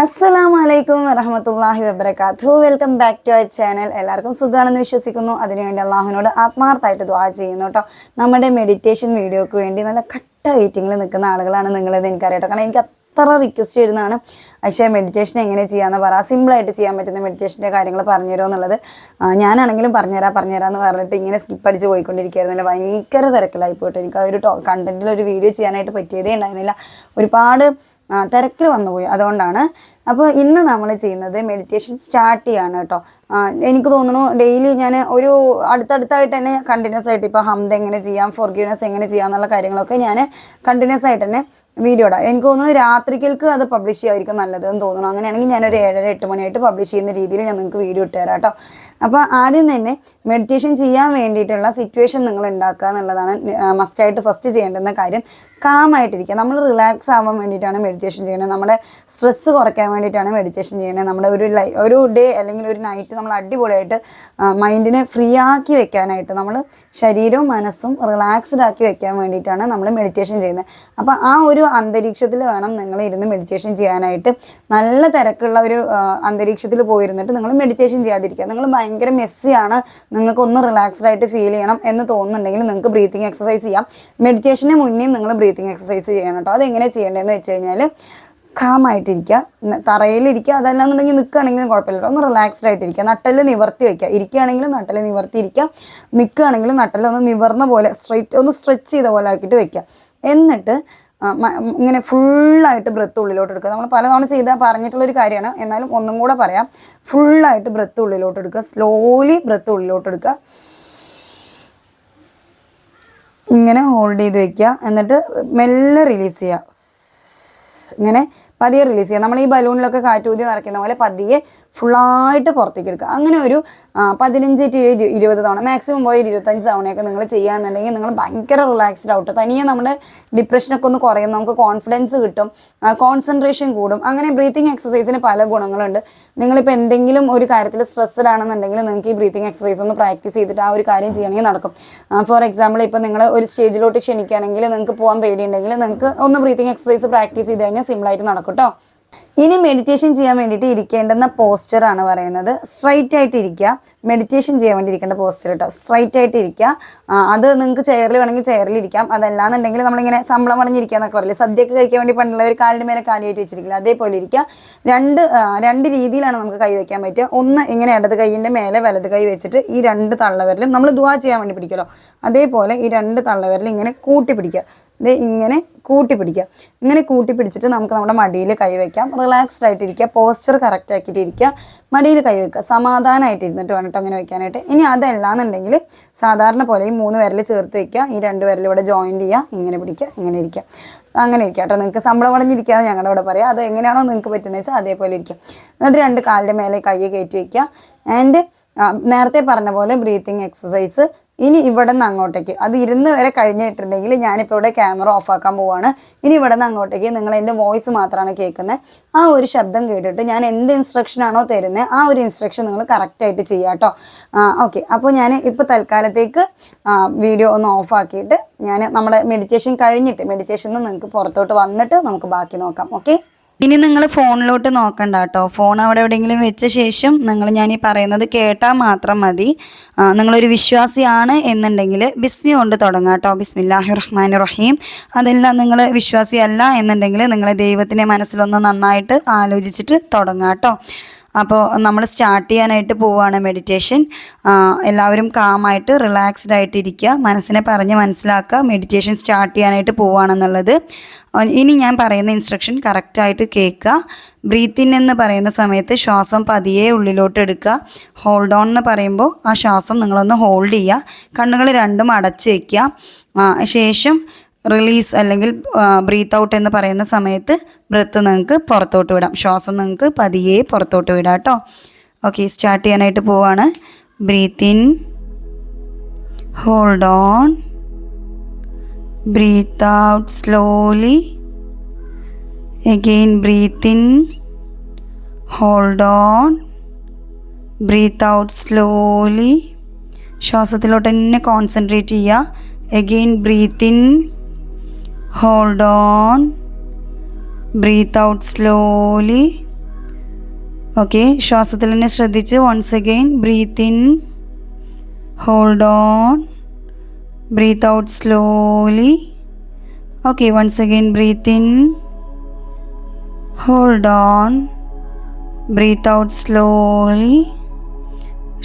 അസ്സലാമു വലൈക്കും വറഹമത്തല്ലാഹി വബർക്കാത്തു welcome back to our channel. എല്ലാവർക്കും സുഖമാണെന്ന് വിശ്വസിക്കുന്നു. അതിനുവേണ്ടി അള്ളാഹുവിനോട് ആത്മാർത്ഥമായിട്ട് ദ്വാ ചെയ്യുന്നു കേട്ടോ. നമ്മുടെ മെഡിറ്റേഷൻ വീഡിയോക്ക് വേണ്ടി നല്ല കട്ട വെയിറ്റിങ്ങിൽ നിൽക്കുന്ന ആളുകളാണ് നിങ്ങളത് എനിക്കറിയാം കേട്ടോ. കാരണം എനിക്ക് അത്ര റിക്വസ്റ്റ് വരുന്നതാണ്. പക്ഷേ മെഡിറ്റേഷൻ എങ്ങനെ ചെയ്യാന്ന് പറ. സിമ്പിളായിട്ട് ചെയ്യാൻ പറ്റുന്ന മെഡിറ്റേഷന്റെ കാര്യങ്ങൾ പറഞ്ഞുതരുമോ എന്നുള്ളത് ഞാനാണെങ്കിലും പറഞ്ഞുതരാം പറഞ്ഞു എന്ന് പറഞ്ഞിട്ട് ഇങ്ങനെ സ്കിപ്പ് അടിച്ച് പോയിക്കൊണ്ടിരിക്കുകയായിരുന്നില്ല. ഭയങ്കര തിരക്കിലായി പോയിട്ട് എനിക്ക് ആ ഒരു കണ്ടന്റിൽ ഒരു വീഡിയോ ചെയ്യാനായിട്ട് പറ്റിയതേ ഉണ്ടായിരുന്നില്ല. ഒരുപാട് തിരക്കിൽ വന്നുപോയി അതുകൊണ്ടാണ്. അപ്പോൾ ഇന്ന് നമ്മൾ ചെയ്യുന്നത് മെഡിറ്റേഷൻ സ്റ്റാർട്ട് ചെയ്യാണ് കേട്ടോ. എനിക്ക് തോന്നുന്നു ഡെയിലി ഞാൻ ഒരു അടുത്തടുത്തായിട്ട് തന്നെ കണ്ടിന്യൂസ് ആയിട്ട് ഇപ്പോൾ ഹംദ് എങ്ങനെ ചെയ്യാം ഫോർഗീവ്നെസ് എങ്ങനെ ചെയ്യാം എന്നുള്ള കാര്യങ്ങളൊക്കെ ഞാൻ കണ്ടിന്യൂസ് ആയിട്ട് തന്നെ വീഡിയോ ഇടാം. എനിക്ക് തോന്നുന്നു രാത്രിക്കൽക്ക് അത് പബ്ലിഷ് ചെയ്യുമായിരിക്കും നല്ലത്. എന്ന് തോന്നുന്നു. അങ്ങനെയാണെങ്കിൽ ഞാനൊരു ഏഴര എട്ട് മണിയായിട്ട് പബ്ലിഷ് ചെയ്യുന്ന രീതിയിൽ ഞാൻ നിങ്ങൾക്ക് വീഡിയോ ഇട്ട് തരാം കേട്ടോ. അപ്പോൾ ആദ്യം തന്നെ മെഡിറ്റേഷൻ ചെയ്യാൻ വേണ്ടിയിട്ടുള്ള സിറ്റുവേഷൻ നിങ്ങൾ ഉണ്ടാക്കുക എന്നുള്ളതാണ് മസ്റ്റായിട്ട് ഫസ്റ്റ് ചെയ്യേണ്ടുന്ന കാര്യം. കാമായിട്ടിരിക്കുക. നമ്മൾ റിലാക്സ് ആവാൻ വേണ്ടിയിട്ടാണ് മെഡിറ്റേഷൻ ചെയ്യുന്നത്. നമ്മുടെ സ്ട്രെസ്സ് കുറയ്ക്കാൻ വേണ്ടിയിട്ടാണ് മെഡിറ്റേഷൻ ചെയ്യുന്നത്. നമ്മുടെ ഒരു ലൈ ഒരു ഡേ അല്ലെങ്കിൽ ഒരു നൈറ്റ് നമ്മൾ അടിപൊളിയായിട്ട് മൈൻഡിനെ ഫ്രീ ആക്കി വെക്കാനായിട്ട് നമ്മൾ ശരീരവും മനസ്സും റിലാക്സ്ഡ് ആക്കി വെക്കാൻ വേണ്ടിയിട്ടാണ് നമ്മൾ മെഡിറ്റേഷൻ ചെയ്യുന്നത്. അപ്പോൾ ആ ഒരു അന്തരീക്ഷത്തിൽ വേണം നിങ്ങൾ ഇരുന്ന് മെഡിറ്റേഷൻ ചെയ്യാനായിട്ട്. നല്ല തിരക്കുള്ള ഒരു അന്തരീക്ഷത്തിൽ പോയിരുന്നിട്ട് നിങ്ങൾ മെഡിറ്റേഷൻ ചെയ്യാതിരിക്കുക. നിങ്ങൾ ഭയങ്കര മെസ്സിയാണ് നിങ്ങൾക്കൊന്ന് റിലാക്സ്ഡ് ആയിട്ട് ഫീൽ ചെയ്യണം എന്ന് തോന്നുന്നുണ്ടെങ്കിൽ നിങ്ങൾക്ക് ബ്രീത്തിങ് എക്സസൈസ് ചെയ്യാം. മെഡിറ്റേഷന് മുന്നേയും നിങ്ങൾ ബ്രീത്തിങ് എക്സസൈസ് ചെയ്യണം കേട്ടോ. അതെങ്ങനെ ചെയ്യേണ്ടതെന്ന് വെച്ച് കഴിഞ്ഞാൽ കാമായിട്ടിരിക്കുക. തറയിലിരിക്കുക. അതല്ല എന്നുണ്ടെങ്കിൽ നിൽക്കുകയാണെങ്കിലും കുഴപ്പമില്ല. ഒന്ന് റിലാക്സ്ഡ് ആയിട്ടിരിക്കുക. നട്ടൽ നിവർത്തി വയ്ക്കുക ഇരിക്കുകയാണെങ്കിലും നട്ടൽ നിവർത്തി ഇരിക്കുക. നിൽക്കുകയാണെങ്കിലും നട്ടൽ ഒന്ന് നിവർന്ന പോലെ സ്ട്രെയിറ്റ് ഒന്ന് സ്ട്രെച്ച് ചെയ്ത പോലെ ആക്കിയിട്ട് വെക്കുക. എന്നിട്ട് ഇങ്ങനെ ഫുള്ളായിട്ട് ബ്രത്ത് ഉള്ളിലോട്ട് എടുക്കുക. നമ്മൾ പലതവണ ചെയ്താൽ പറഞ്ഞിട്ടുള്ളൊരു കാര്യമാണ്. എന്നാലും ഒന്നും കൂടെ പറയാം. ഫുള്ളായിട്ട് ബ്രത്ത് ഉള്ളിലോട്ട് എടുക്കുക. സ്ലോലി ബ്രത്ത് ഉള്ളിലോട്ട് എടുക്കുക. ഇങ്ങനെ ഹോൾഡ് ചെയ്ത് വെക്കുക. എന്നിട്ട് മെല്ലെ റിലീസ് ചെയ്യുക. ഇങ്ങനെ പതിയെ റിലീസ് ചെയ്യുക. നമ്മൾ ഈ ബലൂണിലൊക്കെ കാറ്റൂതി നിറയ്ക്കുന്ന പോലെ പതിയെ ഫുള്ളായിട്ട് പുറത്തേക്ക് എടുക്കുക. അങ്ങനെ ഒരു പതിനഞ്ച് ടു ഇരു- ഇരുപത് തവണ മാക്സിമം പോയി ഇരുപത്തഞ്ച് തവണയൊക്കെ നിങ്ങൾ ചെയ്യുകയാണെന്നുണ്ടെങ്കിൽ നിങ്ങൾ ഭയങ്കര റിലാക്സ്ഡ് ആവട്ടെ തനിയെ നമ്മുടെ ഡിപ്രഷനൊക്കെ ഒന്ന് കുറയും നമുക്ക് കോൺഫിഡൻസ് കിട്ടും കോൺസെൻട്രേഷൻ കൂടും. അങ്ങനെ ബ്രീത്തിങ് എക്സസൈസിന് പല ഗുണങ്ങളുണ്ട്. നിങ്ങളിപ്പോൾ എന്തെങ്കിലും ഒരു കാര്യത്തിൽ സ്ട്രെസ്ഡ് ആണെന്നുണ്ടെങ്കിൽ നിങ്ങൾക്ക് ഈ ബ്രീത്തിങ് എക്സസൈസ് ഒന്ന് പ്രാക്ടീസ് ചെയ്തിട്ട് ആ ഒരു കാര്യം ചെയ്യണമെങ്കിൽ നടക്കും. ഫോർ എക്സാമ്പിൾ ഇപ്പോൾ നിങ്ങൾ ഒരു സ്റ്റേജിലോട്ട് ക്ഷണിക്കുകയാണെങ്കിൽ നിങ്ങൾക്ക് പോകാൻ പേടിയുണ്ടെങ്കിൽ നിങ്ങൾക്ക് ഒന്ന് ബ്രീത്തിങ് എക്സസൈസ് പ്രാക്ടീസ് ചെയ്ത് കഴിഞ്ഞാൽ സിമ്പിളായിട്ട് നടക്കും കേട്ടോ ഇനി മെഡിറ്റേഷൻ ചെയ്യാൻ വേണ്ടിയിട്ട് ഇരിക്കേണ്ടുന്ന പോസ്റ്റർ ആണ് പറയുന്നത്. സ്ട്രൈറ്റ് ആയിട്ട് ഇരിക്കുക. മെഡിറ്റേഷൻ ചെയ്യാൻ വേണ്ടി ഇരിക്കേണ്ട പോസ്റ്റർ കേട്ടോ സ്ട്രൈറ്റ് ആയിട്ട് ഇരിക്കുക. അത് നിങ്ങൾക്ക് ചെയറിൽ വേണമെങ്കിൽ ചെയറിൽ ഇരിക്കാം. അതല്ലാന്നുണ്ടെങ്കിൽ നമ്മളിങ്ങനെ ശമ്പളം വളഞ്ഞിരിക്കുക എന്നൊക്കെ പറയില്ല? സദ്യയൊക്കെ കഴിക്കാൻ വേണ്ടി പണ്ടുള്ളവർ കാലിന് മേലെ കാലിയായിട്ട് വെച്ചിരിക്കില്ല? അതേപോലെ ഇരിക്കുക. രണ്ട് രണ്ട് രീതിയിലാണ് നമുക്ക് കൈ വയ്ക്കാൻ പറ്റുക. ഒന്ന് ഇങ്ങനെ ഇടത് കൈയിന്റെ മേലെ വലത് കൈ വെച്ചിട്ട് ഈ രണ്ട് തള്ളവരിലും നമ്മൾ ദുവാ ചെയ്യാൻ വേണ്ടി പിടിക്കുമല്ലോ. അതേപോലെ ഈ രണ്ട് തള്ളവരിലും ഇങ്ങനെ കൂട്ടി പിടിക്കുക ഇത് ഇങ്ങനെ കൂട്ടി പിടിക്കുക ഇങ്ങനെ കൂട്ടി പിടിച്ചിട്ട് നമുക്ക് നമ്മുടെ മടിയിൽ കൈവയ്ക്കാം റിലാക്സ്ഡ് ആയിട്ടിരിക്കുക. പോസ്ചർ കറക്റ്റ് ആക്കിയിട്ട് ഇരിക്കുക മടിയിൽ കൈവയ്ക്കുക സമാധാനമായിട്ട് ഇരുന്നിട്ട് വേണം അങ്ങനെ വയ്ക്കാനായിട്ട് ഇനി അതല്ലാന്നുണ്ടെങ്കിൽ സാധാരണ പോലെ ഈ മൂന്ന് വിരൽ ചേർത്ത് വയ്ക്കുക ഈ രണ്ട് വിരൽ ഇവിടെ ജോയിന്റ് ചെയ്യുക. ഇങ്ങനെ പിടിക്കുക. ഇങ്ങനെ ഇരിക്കുക. അങ്ങനെ ഇരിക്കുക കേട്ടോ നിങ്ങൾക്ക് ശമ്പളം വളഞ്ഞിരിക്കാതെ ഞങ്ങളുടെ ഇവിടെ പറയാം. അത് എങ്ങനെയാണോ നിങ്ങൾക്ക് പറ്റുന്നത് വെച്ചാൽ അതേപോലെ ഇരിക്കുക. എന്നിട്ട് രണ്ട് കാലിന്റെ മേലെ കൈ കയറ്റി വയ്ക്കുക ആൻഡ് നേരത്തെ പറഞ്ഞ പോലെ ബ്രീത്തിങ് എക്സസൈസ് ഇനി ഇവിടെ നിന്ന് അങ്ങോട്ടേക്ക്. അത് ഇരുന്ന് വരെ കഴിഞ്ഞിട്ടുണ്ടെങ്കിൽ ഞാനിപ്പോൾ ഇവിടെ ക്യാമറ ഓഫാക്കാൻ പോവാണ്. ഇനി ഇവിടെ നിന്ന് അങ്ങോട്ടേക്ക് നിങ്ങൾ എന്റെ വോയിസ് മാത്രമാണ് കേൾക്കുന്നത് ആ ഒരു ശബ്ദം കേട്ടിട്ട് ഞാൻ എന്ത് ഇൻസ്ട്രക്ഷൻ ആണോ തരുന്നത് ആ ഒരു ഇൻസ്ട്രക്ഷൻ നിങ്ങൾ കറക്റ്റായിട്ട് ചെയ്യുക കേട്ടോ ഓക്കെ അപ്പോൾ ഞാൻ ഇപ്പോൾ തൽക്കാലത്തേക്ക് വീഡിയോ ഒന്ന് ഓഫാക്കിയിട്ട് ഞാൻ നമ്മുടെ മെഡിറ്റേഷൻ കഴിഞ്ഞിട്ട് മെഡിറ്റേഷനിൽ നിന്ന് നിങ്ങൾക്ക് പുറത്തോട്ട് വന്നിട്ട് നമുക്ക് ബാക്കി നോക്കാം ഓക്കെ ഇനി നിങ്ങൾ ഫോണിലോട്ട് നോക്കണ്ട കേട്ടോ. ഫോൺ അവിടെ എവിടെയെങ്കിലും വെച്ച ശേഷം നിങ്ങൾ ഞാൻ ഈ പറയുന്നത് കേട്ടാൽ മാത്രം മതി. നിങ്ങളൊരു വിശ്വാസിയാണ് എന്നുണ്ടെങ്കിൽ ബിസ്മി കൊണ്ട് തുടങ്ങാം കേട്ടോ. ബിസ്മില്ലാഹി റഹ്മാൻ റഹീം. അതെല്ലാം നിങ്ങൾ വിശ്വാസിയല്ല എന്നുണ്ടെങ്കിൽ നിങ്ങൾ ദൈവത്തിന്റെ മനസ്സിലൊന്ന് നന്നായിട്ട് ആലോചിച്ചിട്ട് തുടങ്ങാം കേട്ടോ. അപ്പോൾ നമ്മൾ സ്റ്റാർട്ട് ചെയ്യാനായിട്ട് പോവുകയാണ് മെഡിറ്റേഷൻ എല്ലാവരും കാമായിട്ട് റിലാക്സ്ഡ് ആയിട്ട് ഇരിക്കുക മനസ്സിനെ പറഞ്ഞ് മനസ്സിലാക്കുക. മെഡിറ്റേഷൻ സ്റ്റാർട്ട് ചെയ്യാനായിട്ട് പോവുകയാണെന്നുള്ളത് ഇനി ഞാൻ പറയുന്ന ഇൻസ്ട്രക്ഷൻ കറക്റ്റായിട്ട് കേൾക്കുക. ബ്രീത്തിൻ എന്ന് പറയുന്ന സമയത്ത് ശ്വാസം പതിയെ ഉള്ളിലോട്ട് എടുക്കുക. ഹോൾഡ് ഓൺ എന്ന് പറയുമ്പോൾ ആ ശ്വാസം നിങ്ങളൊന്ന് ഹോൾഡ് ചെയ്യുക. കണ്ണുകൾ രണ്ടും അടച്ച് വയ്ക്കുക ശേഷം റിലീസ് അല്ലെങ്കിൽ ബ്രീത്ത് ഔട്ട് എന്ന് പറയുന്ന സമയത്ത് ബ്രത്ത് നിങ്ങൾക്ക് പുറത്തോട്ട് വിടാം. ശ്വാസം നിങ്ങൾക്ക് പതിയെ പുറത്തോട്ട് വിടാം കേട്ടോ. ഓക്കെ സ്റ്റാർട്ട് ചെയ്യാനായിട്ട് പോവാണ്. Breathe in hold on breathe out slowly again breathe in hold on breathe out slowly ശ്വാസത്തിലോട്ട് തന്നെ കോൺസെൻട്രേറ്റ് ചെയ്യുക. Again breathe in hold on breathe out slowly okay ശ്വാസത്തിൽ തന്നെ ശ്രദ്ധിച്ച് once again breathe in hold on breathe out slowly okay once again breathe in hold on breathe out slowly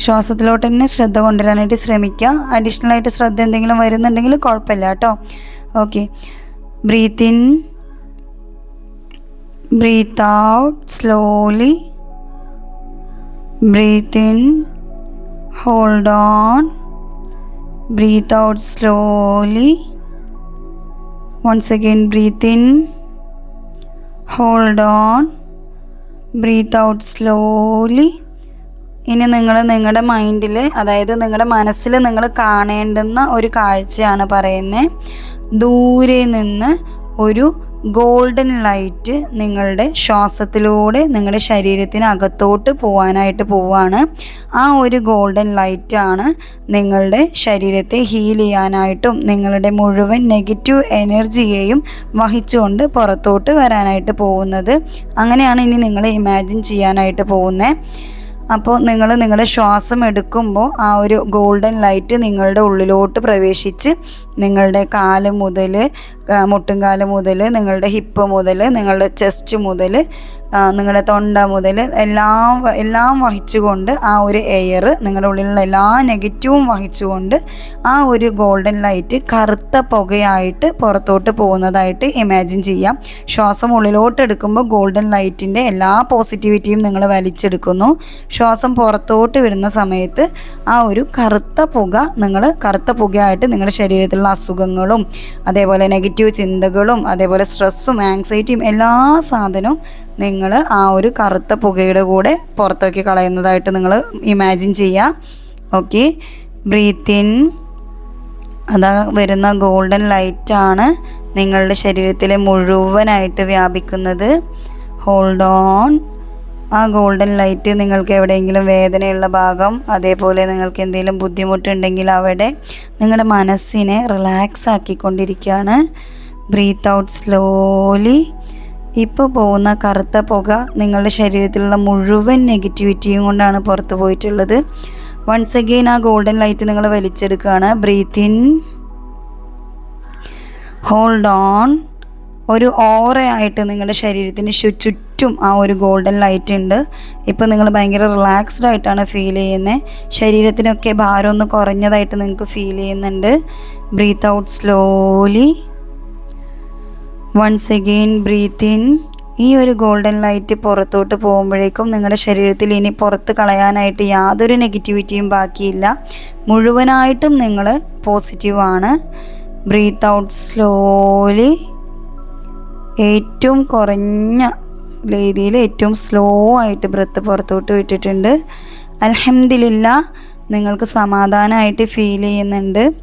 ശ്വാസത്തിലോട്ട് തന്നെ ശ്രദ്ധ കൊണ്ടുവരാനായിട്ട് ശ്രമിക്കുക. Additional ആയിട്ട് ശ്രദ്ധ എന്തെങ്കിലും വരുന്നുണ്ടെങ്കിൽ കുഴപ്പമില്ല കേട്ടോ. Okay Breathe in, breathe out slowly. Breathe in, hold on, breathe out slowly. Once again, breathe in, hold on, breathe out slowly. ഇനി നിങ്ങൾ നിങ്ങളുടെ മൈൻഡിൽ അതായത് നിങ്ങളുടെ മനസ്സിൽ നിങ്ങൾ കാണേണ്ടുന്ന ഒരു കാഴ്ചയാണ് പറയുന്നത് ദൂരെ നിന്ന് ഒരു ഗോൾഡൻ ലൈറ്റ് നിങ്ങളുടെ ശ്വാസത്തിലൂടെ നിങ്ങളുടെ ശരീരത്തിന് അകത്തോട്ട് പോവുകയാണ് പോവാണ്. ആ ഒരു ഗോൾഡൻ ലൈറ്റാണ് നിങ്ങളുടെ ശരീരത്തെ ഹീൽ ചെയ്യാനായിട്ടും നിങ്ങളുടെ മുഴുവൻ നെഗറ്റീവ് എനർജിയെയും വഹിച്ചുകൊണ്ട് പുറത്തോട്ട് വരാനായിട്ട് പോകുന്നത്. അങ്ങനെയാണ് ഇനി നിങ്ങൾ ഇമാജിൻ ചെയ്യാനായിട്ട് പോകുന്നത് അപ്പോൾ നിങ്ങൾ നിങ്ങളുടെ ശ്വാസം എടുക്കുമ്പോൾ ആ ഒരു ഗോൾഡൻ ലൈറ്റ് നിങ്ങളുടെ ഉള്ളിലോട്ട് പ്രവേശിച്ച് നിങ്ങളുടെ കാൽ മുതൽ മുട്ടുംകാൽ മുതൽ നിങ്ങളുടെ ഹിപ്പ് മുതൽ നിങ്ങളുടെ ചെസ്റ്റ് മുതൽ നിങ്ങളുടെ തൊണ്ട മുതൽ എല്ലാം എല്ലാം വഹിച്ചുകൊണ്ട് ആ ഒരു എയർ നിങ്ങളുടെ ഉള്ളിലുള്ള എല്ലാ നെഗറ്റീവും വഹിച്ചുകൊണ്ട് ആ ഒരു ഗോൾഡൻ ലൈറ്റ് കറുത്ത പുകയായിട്ട് പുറത്തോട്ട് പോകുന്നതായിട്ട് ഇമാജിൻ ചെയ്യാം. ശ്വാസം ഉള്ളിലോട്ട് എടുക്കുമ്പോൾ ഗോൾഡൻ ലൈറ്റിന്റെ എല്ലാ പോസിറ്റിവിറ്റിയും നിങ്ങൾ വലിച്ചെടുക്കുന്നു. ശ്വാസം പുറത്തോട്ട് വിടുന്ന സമയത്ത് ആ ഒരു കറുത്ത പുക നിങ്ങൾ കറുത്ത പുകയായിട്ട് നിങ്ങളുടെ ശരീരത്തിലുള്ള അസുഖങ്ങളും അതേപോലെ നെഗറ്റീവ് ചിന്തകളും അതേപോലെ സ്ട്രെസ്സും ആങ്സൈറ്റിയും എല്ലാ സാധനവും നിങ്ങൾ ആ ഒരു കറുത്ത പുകയുടെ കൂടെ പുറത്തേക്ക് കളയുന്നതായിട്ട് നിങ്ങൾ ഇമാജിൻ ചെയ്യുക ഓക്കെ ബ്രീത്ത് ഇൻ അതാ വരുന്ന ഗോൾഡൻ ലൈറ്റാണ് നിങ്ങളുടെ ശരീരത്തിലെ മുഴുവനായിട്ട് വ്യാപിക്കുന്നത്. ഹോൾഡ് ഓൺ ആ ഗോൾഡൻ ലൈറ്റ് നിങ്ങൾക്ക് എവിടെയെങ്കിലും വേദനയുള്ള ഭാഗം അതേപോലെ നിങ്ങൾക്ക് എന്തെങ്കിലും ബുദ്ധിമുട്ടുണ്ടെങ്കിൽ അവിടെ നിങ്ങളുടെ മനസ്സിനെ റിലാക്സ് ആക്കിക്കൊണ്ടിരിക്കുകയാണ്. ബ്രീത്ത് ഔട്ട് സ്ലോലി ഇപ്പോൾ പോകുന്ന കറുത്ത പുക നിങ്ങളുടെ ശരീരത്തിലുള്ള മുഴുവൻ നെഗറ്റിവിറ്റിയും കൊണ്ടാണ് പുറത്ത് പോയിട്ടുള്ളത്. വൺസ് അഗെയിൻ ആ ഗോൾഡൻ ലൈറ്റ് നിങ്ങൾ വലിച്ചെടുക്കുകയാണ്. ബ്രീത്ത് ഇൻ ഹോൾഡ് ഓൺ ഒരു ഓറയായിട്ട് നിങ്ങളുടെ ശരീരത്തിന് ചുറ്റും ആ ഒരു ഗോൾഡൻ ലൈറ്റ് ഉണ്ട്. ഇപ്പം നിങ്ങൾ ഭയങ്കര റിലാക്സ്ഡ് ആയിട്ടാണ് ഫീൽ ചെയ്യുന്നത് ശരീരത്തിനൊക്കെ ഭാരം ഒന്ന് കുറഞ്ഞതായിട്ട് നിങ്ങൾക്ക് ഫീൽ ചെയ്യുന്നുണ്ട്. Breathe out slowly once again breathe in ഈ ഒരു ഗോൾഡൻ ലൈറ്റ് പുറത്തോട്ട് പോകുമ്പോഴേക്കും നിങ്ങളുടെ ശരീരത്തിൽ ഇനി പുറത്ത് കളയാനായിട്ട് യാതൊരു നെഗറ്റിവിറ്റിയും ബാക്കിയില്ല. മുഴുവനായിട്ടും നിങ്ങൾ പോസിറ്റീവാണ് ബ്രീത്ത് ഔട്ട് സ്ലോലി ഏറ്റവും കുറഞ്ഞ രീതിയിൽ ഏറ്റവും സ്ലോ ആയിട്ട് ബ്രത്ത് പുറത്തോട്ട് വിട്ടിട്ടുണ്ട്. അലഹമില്ല നിങ്ങൾക്ക് സമാധാനമായിട്ട് ഫീൽ ചെയ്യുന്നുണ്ട്.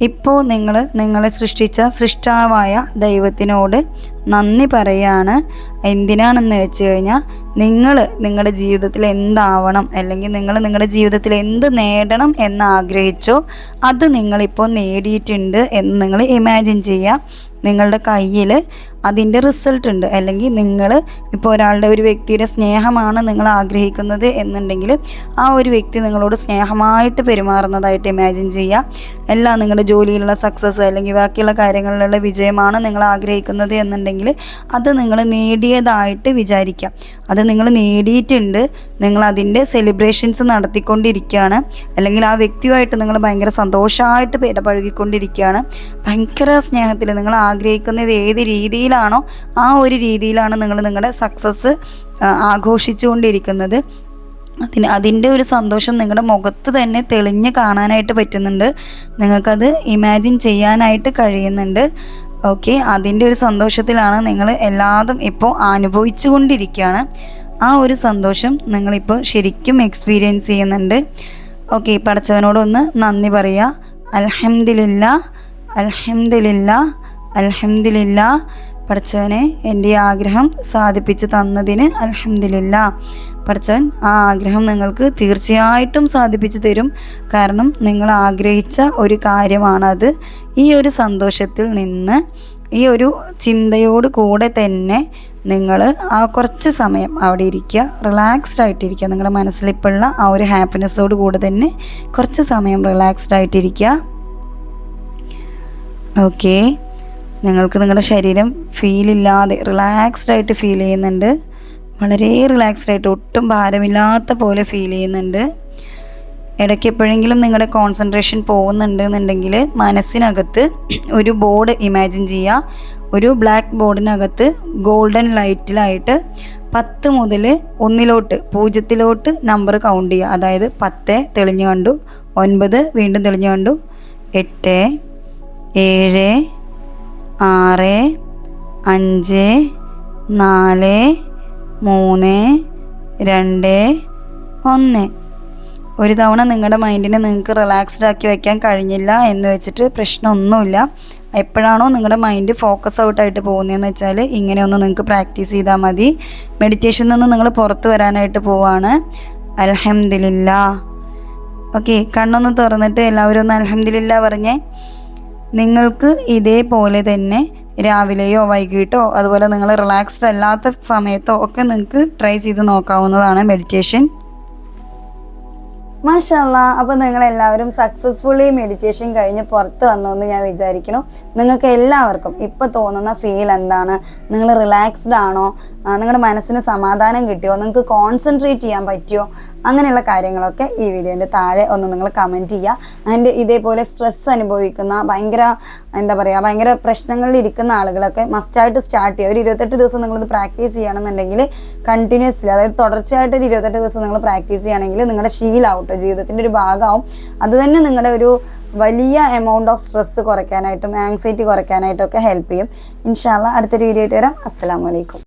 ഇപ്പോൾ നിങ്ങൾ നിങ്ങളെ സൃഷ്ടിച്ച സൃഷ്ടാവായ ദൈവത്തിനോട് നന്ദി പറയാണ്. എന്തിനാണെന്ന് വെച്ച് കഴിഞ്ഞാൽ നിങ്ങൾ നിങ്ങളുടെ ജീവിതത്തിൽ എന്താവണം അല്ലെങ്കിൽ നിങ്ങൾ നിങ്ങളുടെ ജീവിതത്തിൽ എന്ത് നേടണം എന്ന് ആഗ്രഹിച്ചോ അത് നിങ്ങളിപ്പോൾ നേടിയിട്ടുണ്ട് എന്ന് നിങ്ങൾ ഇമാജിൻ ചെയ്യുക നിങ്ങളുടെ കയ്യിൽ അതിന്റെ റിസൾട്ട് ഉണ്ട്. അല്ലെങ്കിൽ നിങ്ങൾ ഇപ്പോൾ ഒരാളുടെ ഒരു വ്യക്തിയുടെ സ്നേഹമാണ് നിങ്ങൾ ആഗ്രഹിക്കുന്നത് എന്നുണ്ടെങ്കിൽ ആ ഒരു വ്യക്തി നിങ്ങളോട് സ്നേഹമായിട്ട് പെരുമാറുന്നതായിട്ട് ഇമാജിൻ ചെയ്യുക. എല്ലാം നിങ്ങളുടെ ജോലിയിലുള്ള സക്സസ് അല്ലെങ്കിൽ ബാക്കിയുള്ള കാര്യങ്ങളിലുള്ള വിജയമാണ് നിങ്ങൾ ആഗ്രഹിക്കുന്നത് എന്നുണ്ടെങ്കിൽ അത് നിങ്ങൾ നേടിയതായിട്ട് വിചാരിക്കാം അത് നിങ്ങൾ നേടിയിട്ടുണ്ട്. നിങ്ങൾ അതിന്റെ സെലിബ്രേഷൻസ് നടത്തിക്കൊണ്ടിരിക്കുകയാണ്. അല്ലെങ്കിൽ ആ വ്യക്തിയുമായിട്ട് നിങ്ങൾ ഭയങ്കര സന്തോഷമായിട്ട് ഇടപഴകിക്കൊണ്ടിരിക്കുകയാണ് ഭയങ്കര സ്നേഹത്തിൽ നിങ്ങൾ ആഗ്രഹിക്കുന്നത് ഏത് രീതിയിലാണോ ആ ഒരു രീതിയിലാണ് നിങ്ങൾ നിങ്ങളുടെ സക്സസ് ആഘോഷിച്ചുകൊണ്ടിരിക്കുന്നത്. അതിന് അതിന്റെ ഒരു സന്തോഷം നിങ്ങളുടെ മുഖത്ത് തന്നെ തെളിഞ്ഞ് കാണാനായിട്ട് പറ്റുന്നുണ്ട്. നിങ്ങൾക്കത് ഇമാജിൻ ചെയ്യാനായിട്ട് കഴിയുന്നുണ്ട്. ഓക്കെ അതിന്റെ ഒരു സന്തോഷത്തിലാണ് നിങ്ങൾ എല്ലാതും ഇപ്പോൾ അനുഭവിച്ചു കൊണ്ടിരിക്കുകയാണ് ആ ഒരു സന്തോഷം നിങ്ങളിപ്പോൾ ശരിക്കും എക്സ്പീരിയൻസ് ചെയ്യുന്നുണ്ട്. ഓക്കെ പടച്ചവനോടൊന്ന് നന്ദി പറയുക അൽഹംദില്ല അൽഹംദില്ല അൽഹംദില്ല പഠിച്ചവനെ എന്റെ ആഗ്രഹം സാധിപ്പിച്ച് തന്നതിന് അൽഹംദില്ല പഠിച്ചവൻ ആ ആഗ്രഹം നിങ്ങൾക്ക് തീർച്ചയായിട്ടും സാധിപ്പിച്ചു തരും. കാരണം നിങ്ങൾ ആഗ്രഹിച്ച ഒരു കാര്യമാണത്. ഈ ഒരു സന്തോഷത്തിൽ നിന്ന് ഈ ഒരു ചിന്തയോട് കൂടെ തന്നെ നിങ്ങൾ ആ കുറച്ച് സമയം അവിടെ ഇരിക്കുക. റിലാക്സ്ഡ് ആയിട്ടിരിക്കുക. നിങ്ങളുടെ മനസ്സിലിപ്പോഴുള്ള ആ ഒരു ഹാപ്പിനെസ്സോട് കൂടെ തന്നെ കുറച്ച് സമയം റിലാക്സ്ഡ് ആയിട്ടിരിക്കുക. ഓക്കെ നിങ്ങൾക്ക് നിങ്ങളുടെ ശരീരം ഫീൽ ഇല്ലാതെ റിലാക്സ്ഡ് ആയിട്ട് ഫീൽ ചെയ്യുന്നുണ്ട്. വളരെ റിലാക്സ്ഡ് ആയിട്ട് ഒട്ടും ഭാരമില്ലാത്ത പോലെ ഫീൽ ചെയ്യുന്നുണ്ട്. ഇടയ്ക്ക് എപ്പോഴെങ്കിലും നിങ്ങളുടെ കോൺസെൻട്രേഷൻ പോകുന്നുണ്ട് എന്നുണ്ടെങ്കിൽ മനസ്സിനകത്ത് ഒരു ബോർഡ് ഇമാജിൻ ചെയ്യുക. ഒരു ബ്ലാക്ക് ബോർഡിനകത്ത് ഗോൾഡൻ ലൈറ്റിലായിട്ട് പത്ത് മുതൽ ഒന്നിലോട്ട് പൂജ്യത്തിലോട്ട് നമ്പർ കൗണ്ട് ചെയ്യുക. അതായത് പത്ത് തെളിഞ്ഞു കണ്ടു ഒൻപത് വീണ്ടും തെളിഞ്ഞു കണ്ടു എട്ട് ഏഴ് ആറ് അഞ്ച് നാല് മൂന്ന് രണ്ട് ഒന്ന്. ഒരു തവണ നിങ്ങളുടെ മൈൻഡിനെ നിങ്ങൾക്ക് റിലാക്സ്ഡ് ആക്കി വയ്ക്കാൻ കഴിഞ്ഞില്ല എന്ന് വെച്ചിട്ട് പ്രശ്നമൊന്നുമില്ല. എപ്പോഴാണോ നിങ്ങളുടെ മൈൻഡ് ഫോക്കസ് ഔട്ടായിട്ട് പോകുന്നതെന്ന് വെച്ചാൽ ഇങ്ങനെയൊന്ന് നിങ്ങൾക്ക് പ്രാക്ടീസ് ചെയ്താൽ മതി. മെഡിറ്റേഷനിൽ നിന്ന് നിങ്ങൾ പുറത്ത് വരാനായിട്ട് പോവാണ്. അലഹമില്ല ഓക്കെ കണ്ണൊന്ന് തുറന്നിട്ട് എല്ലാവരും ഒന്ന് അലഹമില്ല പറഞ്ഞേ. നിങ്ങൾക്ക് ഇതേപോലെ തന്നെ രാവിലെയോ വൈകിട്ടോ അതുപോലെ നിങ്ങൾ റിലാക്സ്ഡ് അല്ലാത്ത സമയത്തോ ഒക്കെ നിങ്ങൾക്ക് ട്രൈ ചെയ്ത് നോക്കാവുന്നതാണ് മെഡിറ്റേഷൻ മാഷല്ല അപ്പോൾ നിങ്ങൾ എല്ലാവരും സക്സസ്ഫുള്ളി മെഡിറ്റേഷൻ കഴിഞ്ഞ് പുറത്ത് വന്നു എന്ന് ഞാൻ വിചാരിക്കുന്നു. നിങ്ങൾക്ക് എല്ലാവർക്കും ഇപ്പോൾ തോന്നുന്ന ഫീൽ എന്താണ്? നിങ്ങൾ റിലാക്സ്ഡ് ആണോ? നിങ്ങളുടെ മനസ്സിന് സമാധാനം കിട്ടിയോ? നിങ്ങൾക്ക് കോൺസെൻട്രേറ്റ് ചെയ്യാൻ പറ്റിയോ? അങ്ങനെയുള്ള കാര്യങ്ങളൊക്കെ ഈ വീഡിയോന്റെ താഴെ ഒന്ന് നിങ്ങൾ കമന്റ് ചെയ്യുക അതിന്റെ ഇതേപോലെ സ്ട്രെസ് അനുഭവിക്കുന്ന ഭയങ്കര എന്താ പറയുക ഭയങ്കര പ്രശ്നങ്ങളിൽ ഇരിക്കുന്ന ആളുകളൊക്കെ മസ്റ്റായിട്ട് സ്റ്റാർട്ട് ചെയ്യുക ഒരു ഇരുപത്തെട്ട് ദിവസം നിങ്ങളിത് പ്രാക്ടീസ് ചെയ്യണമെന്നുണ്ടെങ്കിൽ കണ്ടിന്യൂസ്ലി അതായത് തുടർച്ചയായിട്ട് ഒരു ഇരുപത്തെട്ട് ദിവസം നിങ്ങൾ പ്രാക്ടീസ് ചെയ്യുകയാണെങ്കിൽ നിങ്ങളുടെ ശീലാവട്ടോ ജീവിതത്തിന്റെ ഒരു ഭാഗമാവും. അത് തന്നെ നിങ്ങളുടെ ഒരു വലിയ എമൗണ്ട് ഓഫ് സ്ട്രെസ് കുറയ്ക്കാനായിട്ടും ആങ്സൈറ്റി കുറയ്ക്കാനായിട്ടും ഒക്കെ ഹെൽപ്പ് ചെയ്യും. ഇൻഷാല്ല അടുത്തൊരു വീഡിയോ ആയിട്ട് വരാം. അസ്സാം വലൈക്കും